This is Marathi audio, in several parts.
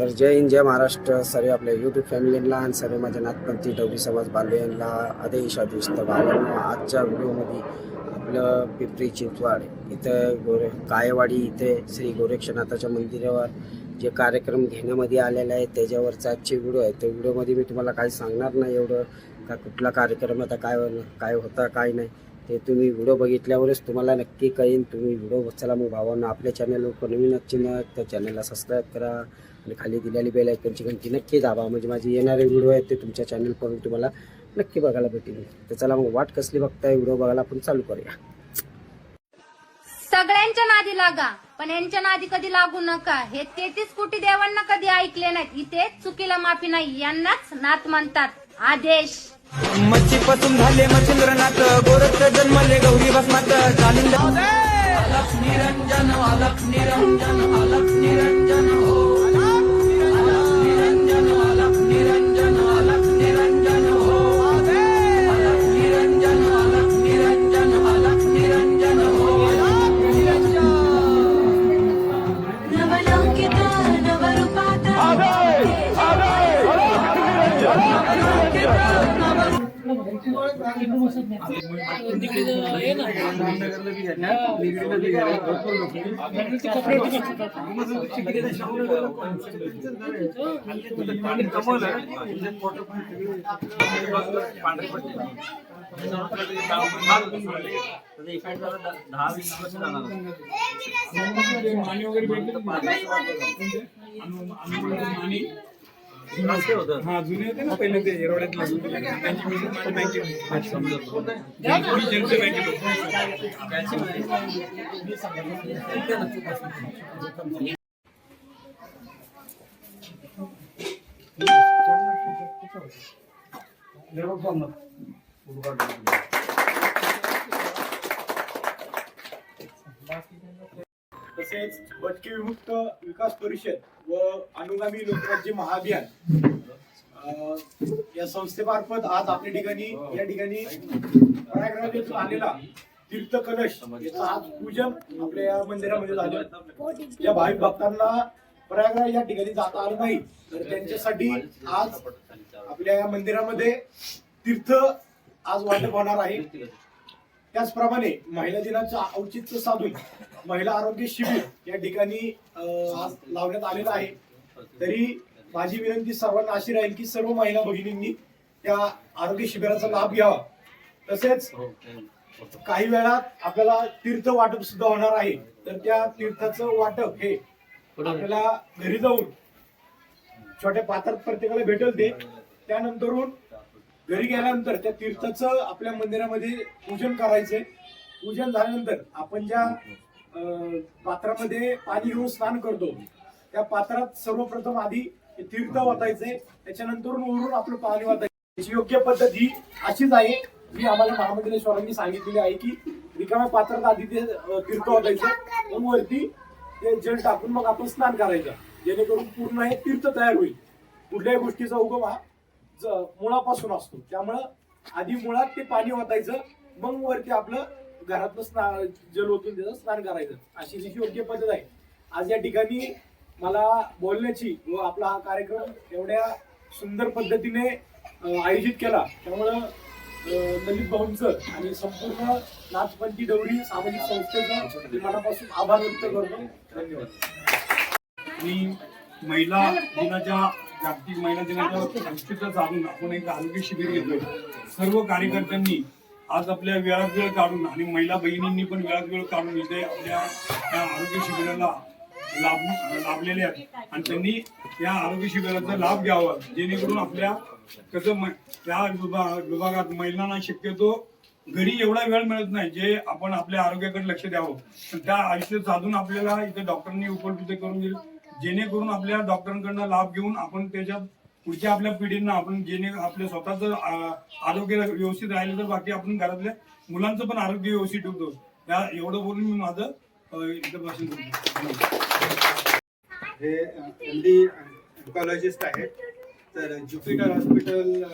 तर जय हिंद जय महाराष्ट्र. सर्व आपल्या यूट्यूब फॅमिलीला आणि सर्व माझ्या नाथपंथी डवरी समाज बांधवांना आदेश आदिस्त भावांनो आजच्या व्हिडिओमध्ये आपलं पिंपरी चिंचवाड इथं गोरे कायवाडी इथे श्री गोरक्षनाथाच्या मंदिरावर जे कार्यक्रम घेण्यामध्ये आलेले आहेत त्याच्यावरचा आजचे व्हिडिओ आहे. त्या व्हिडिओमध्ये मी तुम्हाला काही सांगणार नाही एवढं का कुठला कार्यक्रम आता काय काय होता काय नाही. ते तुम्ही व्हिडिओ बघितल्यावरच तुम्हाला नक्की कळेल. तुम्ही व्हिडिओ चला मग भावांना आपल्या चॅनलवर नवीन चिन्ह त्या चॅनलला सबस्क्राईब करा आणि खाली दिलेली बेल आयकनची घंटी नक्की दाबा. म्हणजे माझे येणारे व्हिडिओ आहेत ते तुमच्या चॅनलवरून तुम्हाला नक्की बघायला भेटेल. तर चला मग वाट कसली बघताय व्हिडिओ बघायला आपण चालू करूया. सगळ्यांच्या नादी लागा पण यांच्या नादी कधी लागू नका. हे तेहतीस कोटी देवांना कधी ऐकले नाहीत. इथे चुकीला माफी नाही यांनाच नात म्हणतात आदेश. मच्छी पासून झाले मच्छिंद्रनाथ गोरख जन्मले गौरी भस्मात कालिंद अलख निरंजन अलख निरंजन अलख निरंजन हो. भरपूर लोक दहा वीस वर्ष जाणार हा जुने होते ना पहिले ते एरोड्यातले त्यांची म्युझिक माझी बँकेत जनते बँकेत तसेच भटके विमुक्त विकास परिषद व अनुगामी लोकराज्य महाअभियान. या संस्थेमार्फत आज आपल्या ठिकाणी या ठिकाणी प्रयागराज आलेला तीर्थ कलश याचं आज पूजन आपल्या या मंदिरामध्ये झालं. या भाविक भक्तांना प्रयागराज या ठिकाणी जाता आलं नाही. तर त्यांच्यासाठी आज आपल्या या मंदिरामध्ये तीर्थ आज वाटप होणार आहे. त्याचप्रमाणे महिला दिनाचं औचित्य साधून महिला आरोग्य शिबिर या ठिकाणी आज लावण्यात आलेलं आहे. तरी माझी विनंती सर्वांना अशी राहील की सर्व महिला भगिनींनी त्या आरोग्य शिबिराचा लाभ घ्यावा. तसेच काही वेळात आपल्याला तीर्थ वाटप सुद्धा होणार आहे. तर त्या तीर्थाचं वाटप हे आपल्याला घरी जाऊन छोट्या पात्रात प्रत्येकाला भेटेल ते. त्यानंतरून घरी गेल्यानंतर त्या तीर्थाचं आपल्या मंदिरामध्ये पूजन करायचंय पूजन झाल्यानंतर आपण ज्या पात्रामध्ये पाणी घेऊन स्नान करतो त्या पात्रात सर्वप्रथम आधी तीर्थ वाटायचंय त्याच्यानंतर वरून आपलं पाणी वाटायचं योग्य पद्धत ही अशीच आहे. जी आम्हाला महामंदिरेश्वरांनी सांगितलेली आहे की रिकाम्या पात्रात आधी ते तीर्थ वाटायचं मग वरती ते जल टाकून मग आपण स्नान करायचं. जेणेकरून पूर्ण हे तीर्थ तयार होईल. कुठल्याही गोष्टीचा उगम हा मुळापासून असतो. त्यामुळं आधी मुळात ते पाणी वाटायचं मग वरती आपलं घरातलं स्नान जल ओतून त्याचं स्नान करायचं. अशी जी योग्य पद्धत आहे. आज या ठिकाणी मला बोलण्याची व आपला हा कार्यक्रम एवढ्या सुंदर पद्धतीने आयोजित केला. त्यामुळं अं, ललित भाऊंचं आणि संपूर्ण नाथपंथी डवरी सामाजिक संस्थेचं मनापासून आभार व्यक्त करतो. धन्यवाद. मी महिला दिनाच्या जागतिक महिला दिनाच्या औचित्य साधून आपण एक आरोग्य शिबिर घेतोय. सर्व कार्यकर्त्यांनी आज आपल्या वेळात वेळ काढून आणि महिला बहिणींनी पण वेळात वेळ काढून इथे आपल्या या आरोग्य शिबिराला लाभ लाभलेले आहेत. आणि त्यांनी या आरोग्य शिबिराचा लाभ घ्यावा जेणेकरून आपल्या कसं म- त्या विभागात महिलांना शक्यतो घरी एवढा वेळ मिळत नाही जे आपण आपल्या आरोग्याकडे लक्ष द्यावं. पण त्या आयुष्य साधून आपल्याला इथे डॉक्टरांनी उपलब्ध करून दिली. जेणेकरून आपल्या डॉक्टरांकडनं लाभ घेऊन आपण त्याच्या पुढच्या आपल्या पिढींना आपण जेणे आपल्या स्वतःचं आरोग्य व्यवस्थित राहिलं तर बाकी आपण घरातल्या मुलांचं पण आरोग्य व्यवस्थित ठेवतो. या एवढं बोलून मी माझं इथं भाषण करतो हे एम डी ऑन्कॉलॉजिस्ट आहेत. तर ज्युपिटर हॉस्पिटल अ,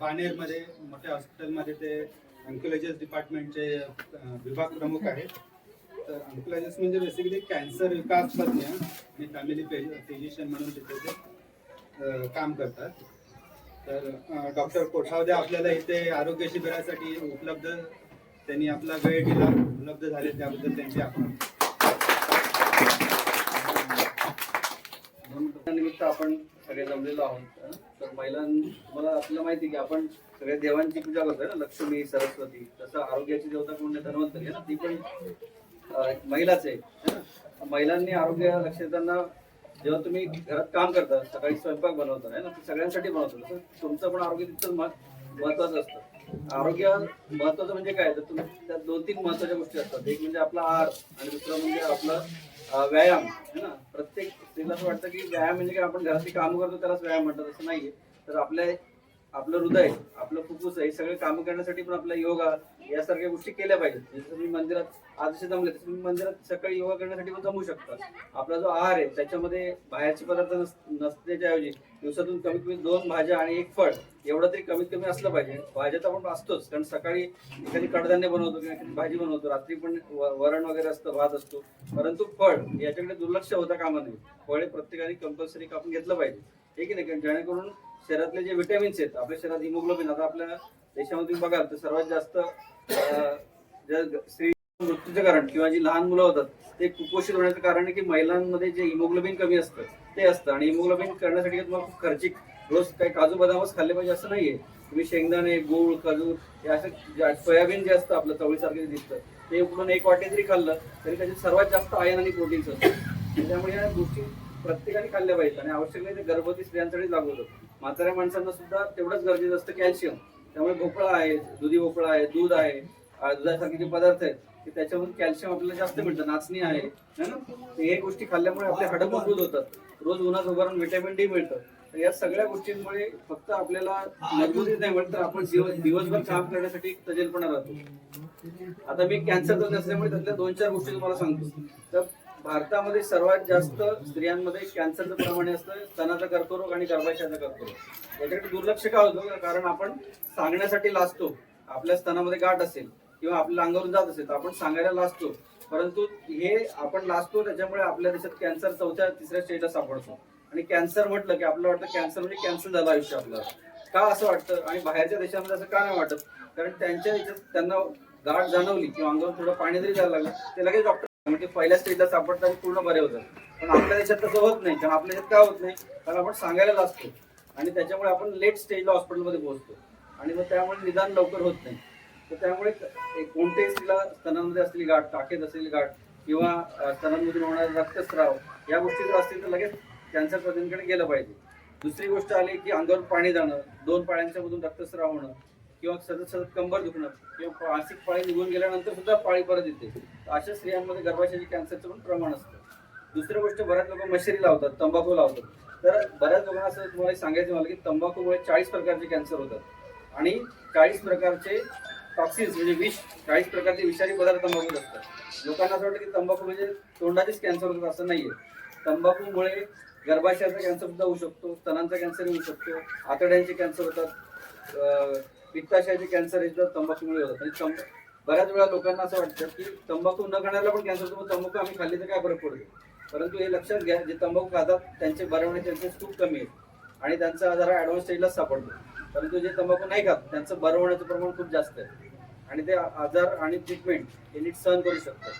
बाणेरमध्ये मोठ्या हॉस्पिटलमध्ये ते ऑन्कॉलॉजिस्ट डिपार्टमेंटचे विभाग प्रमुख आहेत. तर ऑन्कोलॉजिस्ट म्हणजे बेसिकली कॅन्सर विकास तज्ञ आणि फॅमिली फिजिशियन म्हणून तिथे ते काम करतात. तर डॉक्टर कोठावदे आपल्याला इथे आरोग्य शिबिरासाठी उपलब्ध त्यांनी आपला वेळ दिला उपलब्ध झाले त्याबद्दल त्यांचे आपण निमित्त आपण सगळे जमलेलो आहोत. तर महिलां तुम्हाला आपल्याला माहिती आहे की आपण सगळ्या देवांची पूजा करतोय ना लक्ष्मी सरस्वती तसं आरोग्याची देवता कोण धन्वंतरी आहे ना ती पण महिलाच आहे महिलांनी आरोग्य लक्ष देताना जेव्हा तुम्ही घरात काम करता सकाळी स्वयंपाक बनवता आहे ना? ते सगळ्यांसाठी बनवतो. तुमचं पण आरोग्य तितकंच महत्वाचं असतं. आरोग्य महत्वाचं म्हणजे काय? तर तुम्ही त्यात दोन तीन महत्त्वाच्या गोष्टी असतात. एक म्हणजे आपला आहार आणि दुसरं म्हणजे आपलं व्यायाम है ना? प्रत्येक स्त्रीला असं वाटतं की व्यायाम म्हणजे काय? आपण घरातली कामं करतो त्यालाच व्यायाम म्हणतात असं नाहीये. तर आपल्या आपलं हृदय आपलं फुफ्फुस हे सगळे कामं करण्यासाठी पण आपला योगा यासारख्या गोष्टी केल्या पाहिजेत. जसं तुम्ही मंदिरात आज जमले तसं तुम्ही मंदिरात सकाळी योगा करण्यासाठी पण जमू शकता. आपला जो आहार आहे त्याच्यामध्ये बाहेरचे पदार्थ नस नसण्याच्या ऐवजी दिवसातून कमीत कमी दोन भाज्या आणि एक फळ एवढं तरी कमीत कमी असलं पाहिजे. भाज्या तर आपण असतोच कारण सकाळी एखादी कडधान्य बनवतो किंवा एखादी भाजी बनवतो रात्री पण व- वरण वगैरे असतं भात असतो. परंतु फळ याच्याकडे दुर्लक्ष होता कामा नये. फळे प्रत्येकाने कंपल्सरी कापून घेतलं पाहिजे. हे की नाही? कारण जेणेकरून शरीरातले जे विटॅमिन्स आहेत आपल्या शरीरात हिमोग्लोबिन आता आपल्या देशामध्ये बघाल तर सर्वात जास्त स्त्री मृत्यूचं कारण किंवा जी लहान मुलं होतात ते कुपोषित होण्याचं कारण आहे की महिलांमध्ये जे इमोग्लोबिन कमी असतं ते असतं. आणि इमोग्लोबिन करण्यासाठी तुम्हाला खूप खर्चिक रोज काही काजू बदामच खाल्ले पाहिजे असं नाहीये. तुम्ही शेंगदाणे गूळ खजूर हे असं सोयाबीन जे असतं आपलं चवळीसारखं जे दिसतं ते उकडून एक वाटे जरी खाल्लं तरी त्याचे सर्वात जास्त आयन आणि प्रोटीन्स असतात त्यामुळे या गोष्टी प्रत्येकाने खाल्ल्या पाहिजेत आणि आवश्यक नाही ते गर्भवती स्त्रियांसाठी लागू होतं म्हाताऱ्या माणसांना सुद्धा तेवढंच गरजेचं असतं कॅल्शियम. त्यामुळे भोपळा आहे दुधी भोपळा आहे दूध आहे दुधासारखे जे पदार्थ आहेत की त्याच्यामधून कॅल्शियम आपल्याला जास्त मिळतं नाचणी आहे है ना? तर हे गोष्टी खाल्ल्यामुळे आपले हाडं मजबूत होतात. रोज उन्हात उभं राहून व्हिटॅमिन डी मिळतं. तर या सगळ्या गोष्टींमुळे फक्त आपल्याला मजबूती नाही मिळत तर आपण दिवस दिवसभर काम करण्यासाठी तजेलपणा राहतो. आता मी कॅन्सर तज्ञ असल्यामुळे त्यातल्या दोन चार गोष्टी तुम्हाला सांगतो. तर भारतामध्ये सर्वात जास्त स्त्रियांमध्ये कॅन्सरचं प्रमाण असतं स्तनाचा कर्करोग आणि गर्भाशयाचा कर्करोग. याच्याकडे दुर्लक्ष का होतं? कारण आपण सांगण्यासाठी लाजतो. आपल्या स्तनामध्ये गाठ असेल. किंवा आपल्या अंगावरून जात असेल तर आपण सांगायला लाजतो. परंतु हे आपण लाजतो त्याच्यामुळे आपल्या देशात कॅन्सर चौथ्या तिसऱ्या स्टेजला सापडतो. आणि कॅन्सर म्हटलं की आपल्याला वाटतं कॅन्सर म्हणजे कॅन्सर झालं आयुष्य आपलं. का असं वाटतं? आणि बाहेरच्या देशामध्ये असं का नाही वाटत? कारण त्यांच्या याच्यात त्यांना गाठ जाणवली किंवा अंगावर थोडं पाणी जरी जायला लागलं ते लगेच डॉक्टर म्हणजे पहिल्या स्टेजला सापडतात आणि पूर्ण बरे होतात. पण आपल्या देशात तसं होत नाही. कारण आपल्या देशात का होत नाही? कारण आपण सांगायला लागतो आणि त्याच्यामुळे आपण लेट स्टेजला हॉस्पिटलमध्ये पोहोचतो. आणि मग त्यामुळे निदान लवकर होत नाही. तर त्यामुळे एक कोणत्याही स्त्रीला स्तनांमध्ये असलेली गाठ टाकेत असलेली गाठ किंवा स्तनांमधून होणारा रक्तस्राव या गोष्टी जर असतील तर लगेच कॅन्सर तज्ञांकडे गेलं पाहिजे. दुसरी गोष्ट आली की अंगावर पाणी जाणं दोन पाळ्यांच्या मधून रक्तस्राव होणं किंवा सतत सतत कंबर दुखणं किंवा मासिक पाळी निघून गेल्यानंतर सुद्धा पाळी परत येते. तर अशा स्त्रियांमध्ये गर्भाशयाचे कॅन्सरचं पण प्रमाण असतं. दुसरी गोष्ट बऱ्याच लोक मशरी लावतात तंबाखू लावतात. तर बऱ्याच लोकांना असं तुम्हाला सांगायचं मला की तंबाखूमुळे चाळीस प्रकारचे कॅन्सर होतात. आणि चाळीस प्रकारचे टॉक्सिन्स म्हणजे विष चाळीस प्रकारचे विषारी पदार्थ तंबाखूत असतात. लोकांना असं वाटतं की तंबाखू म्हणजे तोंडाचेच कॅन्सर होतात असं नाहीये. तंबाखूमुळे गर्भाशयाचा कॅन्सर सुद्धा होऊ शकतो स्तनांचा कॅन्सर होऊ शकतो आतड्यांचे कॅन्सर होतात पित्ताशयाचे कॅन्सर हे सुद्धा तंबाखूमुळे होतात. आणि तंब बऱ्याच वेळा लोकांना असं वाटतं की तंबाखू न खाण्याला पण कॅन्सर होतो तंबाखू आम्ही खाल्ली तर काय फरक पडतो? परंतु हे लक्षात घ्या जे तंबाखू खातात त्यांचे बरे होण्याचे चान्सेस खूप कमी आहेत. आणि त्यांचा आजार हा ऍडव्हान्स स्टेजलाच सापडतो. परंतु जे तंबाखू नाही खात त्यांचं बरं होण्याचं प्रमाण खूप जास्त आहे. आणि ते आजार आणि ट्रीटमेंट हे नीट सहन करू शकतात.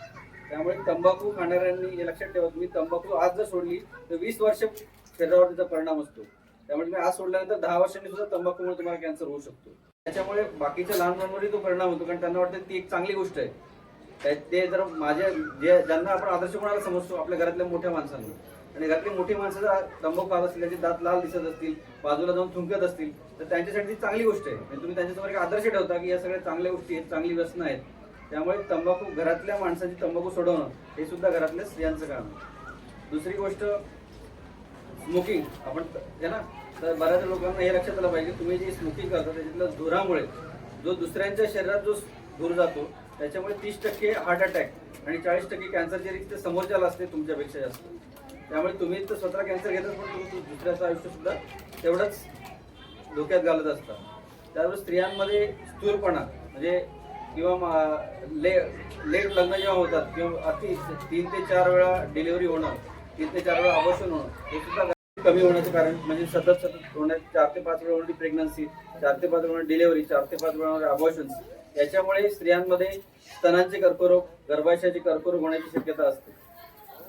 त्यामुळे तंबाखू खाणाऱ्यांनी हे लक्षात ठेवा तुम्ही तंबाखू आज जर सोडली तर वीस वर्ष शरीरावर त्याचा परिणाम असतो. त्यामुळे तुम्ही आज सोडल्यानंतर दहा वर्षांनी सुद्धा तंबाखूमुळे तुम्हाला कॅन्सर होऊ शकतो. त्याच्यामुळे बाकीच्या लहान मुलांवरही तो परिणाम होतो कारण त्यांना वाटतं ती एक चांगली गोष्ट आहे. ते जर माझ्या जे ज्यांना आपण आदर्श कोणाला समजतो आपल्या घरातल्या मोठ्या माणसांना. आणि घरातली मोठी माणसं जर तंबाखू खात असतील त्यांचे दात लाल दिसत असतील बाजूला जाऊन थुंकत असतील तर त्यांच्यासाठी ती चांगली गोष्ट आहे. म्हणजे तुम्ही त्यांच्यासमोर एक आदर्श ठेवता की या सगळ्या चांगल्या गोष्टी आहेत चांगली व्यसन आहेत. त्यामुळे तंबाखू घरातल्या माणसाची तंबाखू सोडवणं हे सुद्धा घरातल्या स्त्रियांचं काम आहे. दुसरी गोष्ट स्मोकिंग आपण आहे ना तर बऱ्याच लोकांना हे लक्षात आलं पाहिजे तुम्ही जे स्मोकिंग करता त्याच्यातल्या धुरामुळे जो दुसऱ्यांच्या शरीरात जो धूर जातो त्याच्यामुळे तीस टक्के हार्ट अटॅक आणि चाळीस टक्के कॅन्सरचे रिस्क समोरच्याला असते तुमच्यापेक्षा जास्त. त्यामुळे तुम्ही तर स्वतः कॅन्सर घेतात पण तुम्ही दुसऱ्याचं आयुष्य सुद्धा तेवढंच धोक्यात घालत असता. त्याबरोबर स्त्रियांमध्ये स्थूरपणा म्हणजे किंवा मा- ले लेट लग्न जेव्हा होतात किंवा अति तीन ते चार वेळा डिलिव्हरी होणं तीन ते चार वेळा अबॉर्शन होणं हे सुद्धा कमी होण्याचं कारण म्हणजे सतत सतत होण्या चार ते पाच वेळा होणारी प्रेग्नन्सी चार ते पाच वेळा डिलिव्हरी चार ते पाच वेळा होणारे अबॉर्शन याच्यामुळे स्त्रियांमध्ये स्तनांचे कर्करोग गर्भाशयाचे कर्करोग होण्याची शक्यता असते.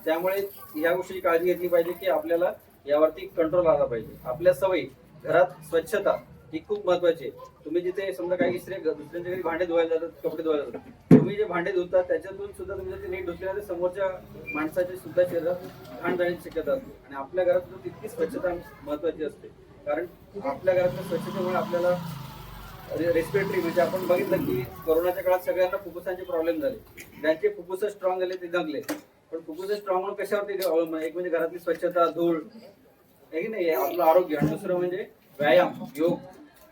त्यामुळे ह्या गोष्टीची काळजी घेतली पाहिजे की आपल्याला यावरती कंट्रोल आला पाहिजे. आपल्या सवयी घरात स्वच्छता ही खूप महत्वाची आहे. तुम्ही जिथे समजा काही स्त्री दुसऱ्यांच्या घरी भांडे धुवायला जातात कपडे धुवायला जातात तुम्ही जे भांडे धुतात त्याच्यातून सुद्धा तुम्ही ते नीट धुतले समोरच्या माणसाचे सुद्धा शरीरात घाण जाण्याची शक्यता असते. आणि आपल्या घरात सुद्धा तितकी स्वच्छता महत्वाची असते. कारण आपल्या घरातल्या स्वच्छतेमुळे आपल्याला रेस्पिरेटरी म्हणजे आपण बघितलं की कोरोनाच्या काळात सगळ्यांना फुफ्फुसांचे प्रॉब्लेम झाले. ज्यांचे फुफ्फुस स्ट्रॉंग झाले ते जगले. पण फुफ्फुस स्ट्रॉंग म्हणून कशावरती अवलंबून एक म्हणजे घरातली स्वच्छता धूळ. आहे की नाही? आपलं आरोग्य. आणि दुसरं म्हणजे व्यायाम योग.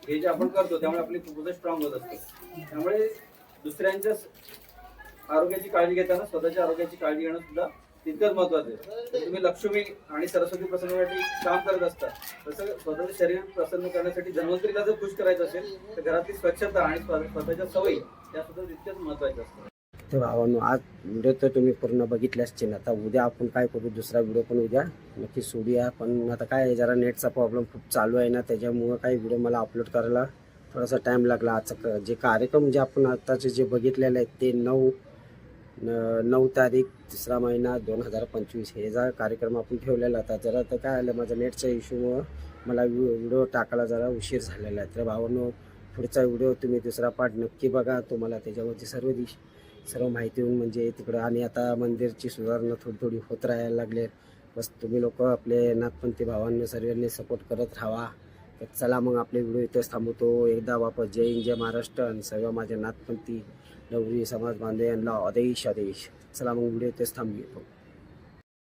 हे जे आपण करतो त्यामुळे आपली फुफ्फुस स्ट्रॉंग होत असते. त्यामुळे दुसऱ्यांच्या आरोग्याची काळजी घेताना स्वतःच्या आरोग्याची काळजी घेणं सुद्धा तितकंच महत्वाचं आहे. तुम्ही लक्ष्मी आणि सरस्वती प्रसन्नासाठी काम करत असता तसं स्वतःचं शरीर प्रसन्न करण्यासाठी धन्वंतरीला जर खुश करायचं असेल तर घरातली स्वच्छता आणि स्वतःच्या सवयी त्या सुद्धा तितक्याच महत्त्वाच्या असतात. तर भावांनो आज व्हिडिओ तर तुम्ही पूर्ण बघितल्याच चिन्ह आता उद्या आपण काय करू? दुसरा व्हिडिओ पण उद्या नक्की सोडूया. पण आता काय आहे, जरा नेटचा प्रॉब्लेम खूप चालू आहे ना त्याच्यामुळं काही व्हिडिओ मला अपलोड करायला थोडासा टाईम लागला. आजचा क- जे कार्यक्रम जे आपण आत्ताचे जे बघितलेले आहेत ते नऊ नऊ तारीख तिसरा महिना दोन हजार पंचवीस. हे जा कार्यक्रम आपण ठेवलेला होता जरा तर काय आलं माझा नेटच्या इश्यूमुळं मला व्हिडिओ टाकायला जरा उशीर झालेला आहे. तर भावांनो पुढचा व्हिडिओ तुम्ही दुसरा पार्ट नक्की बघा. तुम्हाला त्याच्यावरती सर्व दिश सर्व माहिती होऊन म्हणजे तिकडं आणि आता मंदिरची सुधारणा थोडी थोडी होत राहायला लागले बस तुम्ही लोक आपले नागपंथी भावांना सर्वांनी सपोर्ट करत राहा. तर चला मग आपले व्हिडिओ इथेच थांबवतो. एकदा वापस जय हिंद जय महाराष्ट्र आणि सर्व माझ्या नाथपंथी नवरी समाज बांधव यांना आदेश आदेश. चला मग व्हिडिओ इथेच थांबवतो.